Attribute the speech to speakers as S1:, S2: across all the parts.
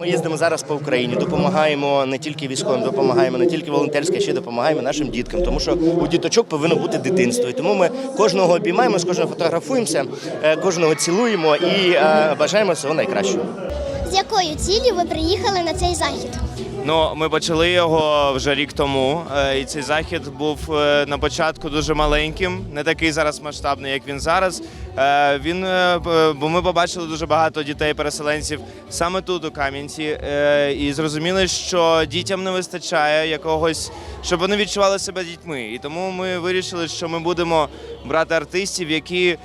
S1: Ми їздимо зараз по Україні, допомагаємо не тільки військовим, допомагаємо не тільки волонтерським, ще допомагаємо нашим діткам, тому що у діточок повинно бути дитинство. І тому ми кожного обіймаємо, з кожного фотографуємося, е, кожного цілуємо і е, бажаємо всього найкращого.
S2: З якою ціллю ви приїхали на цей захід?
S3: Ну, ми почали його вже рік тому, е, і цей захід був е, на початку дуже маленьким, не такий зараз масштабний, як він зараз. Е, Він бо ми побачили дуже багато дітей-переселенців саме тут, у Кам'янці, і зрозуміли, що дітям не вистачає якогось, щоб вони відчували себе дітьми. І тому ми вирішили, що ми будемо брати артистів, які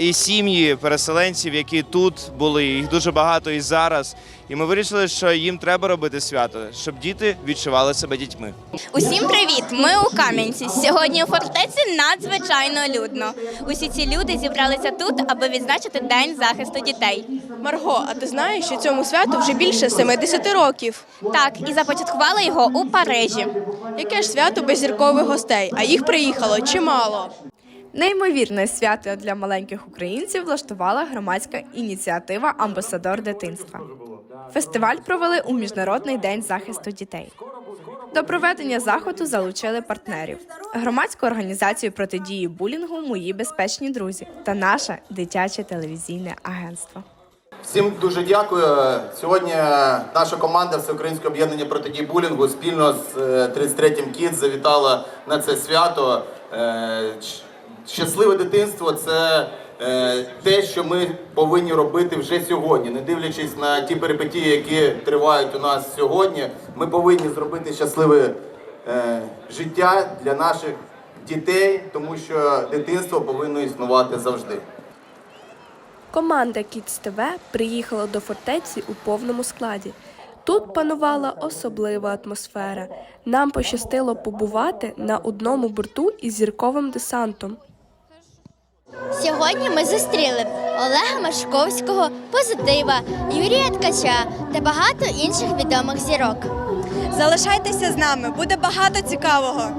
S3: і сім'ї переселенців, які тут були, їх дуже багато і зараз. І ми вирішили, що їм треба робити свято, щоб діти відчували себе дітьми.
S4: Усім привіт! Ми у Кам'янці. Сьогодні у фортеці надзвичайно людно. Усі ці люди зібралися тут, аби відзначити День захисту дітей.
S5: Марго, а ти знаєш, що цьому святу вже більше 70 років?
S4: Так, і започаткували його у Парижі.
S5: Яке ж свято без зіркових гостей, а їх приїхало чимало.
S6: Неймовірне свято для маленьких українців влаштувала громадська ініціатива Амбасадор дитинства. Фестиваль провели у Міжнародний день захисту дітей. До проведення заходу залучили партнерів, громадську організацію протидії булінгу Мої безпечні друзі та наше дитяче телевізійне агентство.
S7: Всім дуже дякую. Сьогодні наша команда Всеукраїнське об'єднання протидії булінгу спільно з е, 33-м КІД завітала на це свято. Щасливе дитинство це е, те, що ми повинні робити вже сьогодні, не дивлячись на ті перипетії, які тривають у нас сьогодні. Ми повинні зробити щасливе е, життя для наших дітей, тому що дитинство повинно існувати завжди.
S6: Команда Kids ТВ приїхала до фортеці у повному складі. Тут панувала особлива атмосфера. Нам пощастило побувати на одному борту із зірковим десантом.
S2: Сьогодні ми зустріли Олега Машковського, Позитива, Юрія Ткача та багато інших відомих зірок.
S5: Залишайтеся з нами, буде багато цікавого.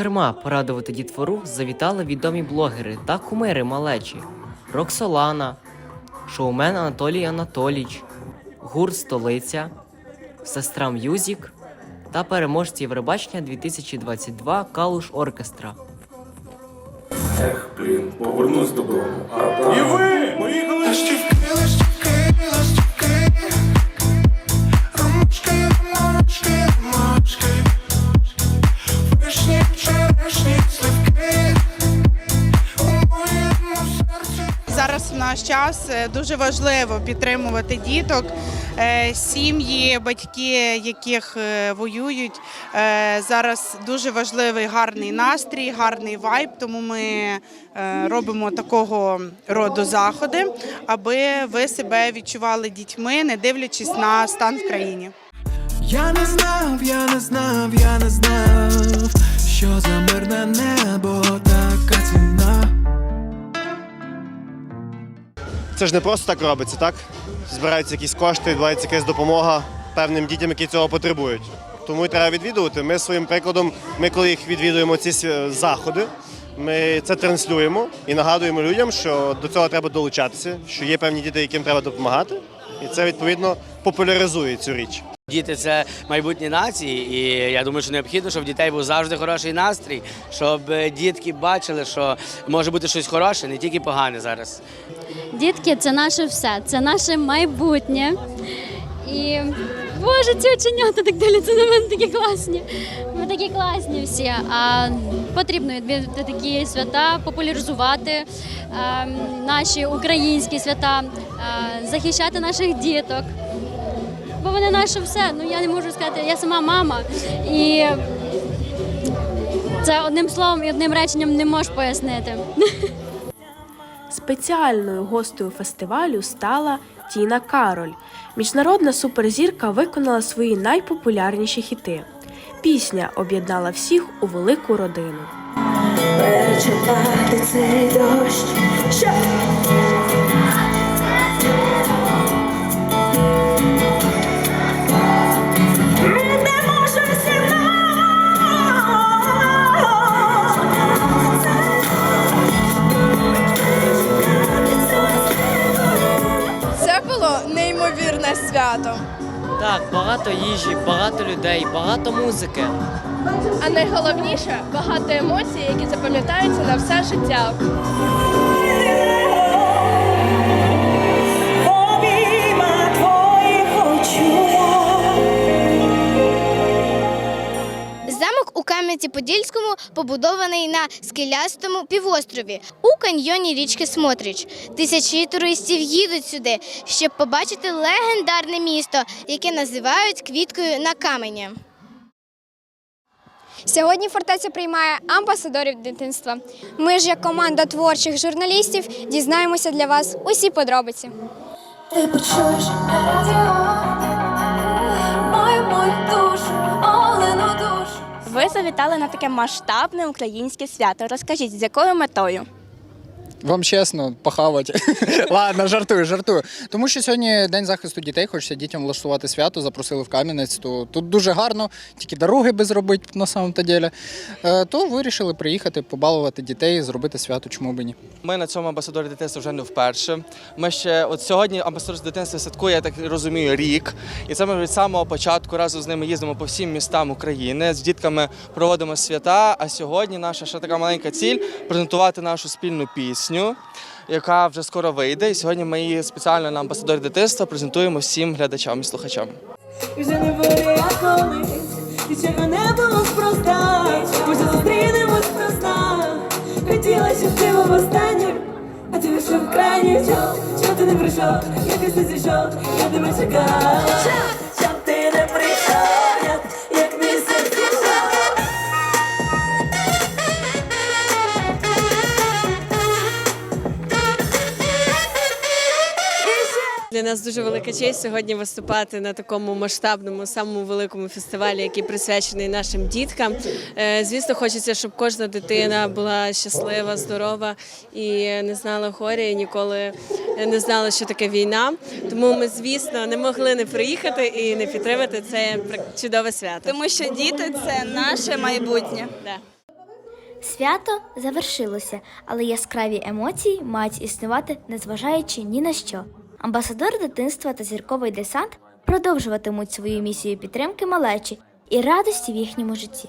S8: Зокрема, порадувати дітвору завітали відомі блогери та кумири малечі Роксолана, шоумен Анатолій Анатоліч, гурт Столиця, сестра М'юзік та переможці Євробачення 2022 Калуш Оркестра.
S9: Ех, блін, повернусь додому. А там... І ви! Поїхали!
S10: Зараз в наш час е, дуже важливо підтримувати діток, е, сім'ї, батьки, яких е, воюють. Зараз дуже важливий гарний настрій, гарний вайб. Тому ми робимо такого роду заходи, аби ви себе відчували дітьми, не дивлячись на стан в країні.
S9: Я не знав, я не знав, я не знав, що за мирне небо така ціна.
S11: Це ж не просто так робиться, так? Збираються якісь кошти, відбувається якась допомога певним дітям, які цього потребують. Тому і треба відвідувати. Ми своїм прикладом, ми коли їх відвідуємо ці заходи, ми це транслюємо і нагадуємо людям, що до цього треба долучатися, що є певні діти, яким треба допомагати, і це відповідно популяризує цю річ.
S12: Діти це майбутні нації, і я думаю, що необхідно, щоб в дітей був завжди хороший настрій, щоб е, дітки бачили, що може бути щось хороше, не тільки погане зараз.
S2: Дітки це наше все, це наше майбутнє. І Боже, ці оченята так дивляться на мене такі класні. Ми такі класні всі. А потрібно відвідати такі свята, популяризувати е, наші українські свята, е, захищати наших діток. Бо вони наше все. Ну я не можу сказати, я сама мама. І це одним словом і одним реченням не можу пояснити.
S6: Спеціальною гостею фестивалю стала Тіна Кароль. Міжнародна суперзірка виконала свої найпопулярніші хіти. Пісня об'єднала всіх у велику родину.
S9: Перечувати цей дощ,
S8: багато їжі, багато людей, багато музики.
S5: А найголовніше багато емоцій, які запам'ятаються на все життя.
S13: У Кам'янці-Подільському побудований на скелястому півострові у каньйоні річки Смотрич. Тисячі туристів їдуть сюди, щоб побачити легендарне місто, яке називають квіткою на камені.
S14: Сьогодні фортеця приймає амбасадорів дитинства. Ми ж, як команда творчих журналістів, дізнаємося для вас усі подробиці.
S15: Ти почуєш радіо Мою мою душу, душу
S13: Ви завітали на таке масштабне українське свято. Розкажіть, з якою метою?
S16: Вам чесно, похавати. Ладно, жартую, жартую. Тому що сьогодні день захисту дітей, хочеться дітям влаштувати свято, запросили в Кам'янець. То тут дуже гарно, тільки дороги би зробити на самом то ділі. Е, То вирішили приїхати, побалувати дітей, зробити свято, чому б ні.
S17: Ми на цьому амбасадорі дитинства вже не вперше. Ми ще от сьогодні амбасадор дитинства святкує, я так розумію, рік. І це ми від самого початку разом з ними їздимо по всім містам України. З дітками проводимо свята. А сьогодні наша ще така маленька ціль презентувати нашу спільну пісню. Яка вже скоро вийде, і сьогодні ми її спеціально на амбасадорі дитинства презентуємо всім глядачам і слухачам.
S15: Вже не як колись І чого не було спроста Може зустрінемось просто Хотіла, щоб ти був останнім А ти вийшов крайній чом Чом ти не прийшов, я після зійшов? Я тебе чекав
S5: Для нас дуже велика честь сьогодні виступати на такому масштабному, самому великому фестивалі, який присвячений нашим діткам. Е, Звісно, хочеться, щоб кожна дитина була щаслива, здорова і не знала горя, і ніколи не знала, що таке війна. Тому ми, звісно, не могли не приїхати і не підтримати це чудове свято.
S13: Тому що діти це наше майбутнє.
S5: Да.
S14: Свято завершилося, але яскраві емоції мають існувати, незважаючи ні на що. Амбасадор дитинства та зірковий десант продовжуватимуть свою місію підтримки малечі і радості в їхньому житті.